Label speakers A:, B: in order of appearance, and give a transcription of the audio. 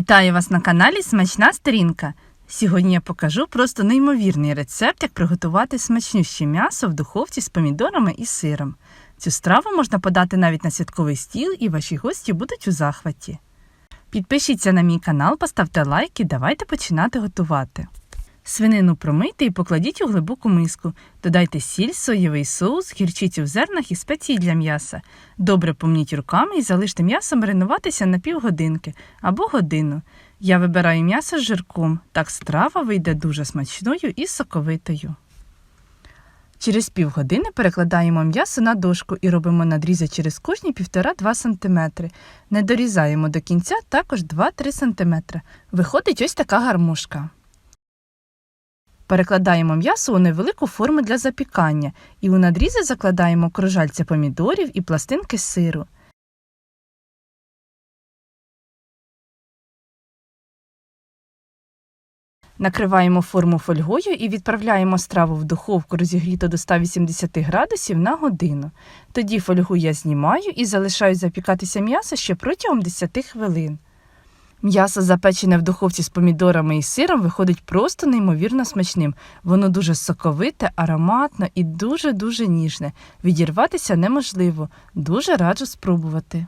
A: Вітаю вас на каналі Смачна Сторінка. Сьогодні я покажу просто неймовірний рецепт, як приготувати смачнюще м'ясо в духовці з помідорами і сиром. Цю страву можна подати навіть на святковий стіл, і ваші гості будуть у захваті. Підпишіться на мій канал, поставте лайк і давайте починати готувати. Свинину промийте і покладіть у глибоку миску. Додайте сіль, соєвий соус, гірчицю в зернах і спеції для м'яса. Добре помніть руками і залиште м'ясо маринуватися на півгодинки або годину. Я вибираю м'ясо з жирком, так страва вийде дуже смачною і соковитою. Через півгодини перекладаємо м'ясо на дошку і робимо надрізи через кожні 1,5-2 см. Не дорізаємо до кінця також 2-3 см. Виходить ось така гармошка. Перекладаємо м'ясо у невелику форму для запікання і у надрізи закладаємо кружальця помідорів і пластинки сиру. Накриваємо форму фольгою і відправляємо страву в духовку розігріту до 180 градусів на годину. Тоді фольгу я знімаю і залишаю запікатися м'ясо ще протягом 10 хвилин. М'ясо, запечене в духовці з помідорами і сиром, виходить просто неймовірно смачним. Воно дуже соковите, ароматне і дуже-дуже ніжне. Відірватися неможливо. Дуже раджу спробувати.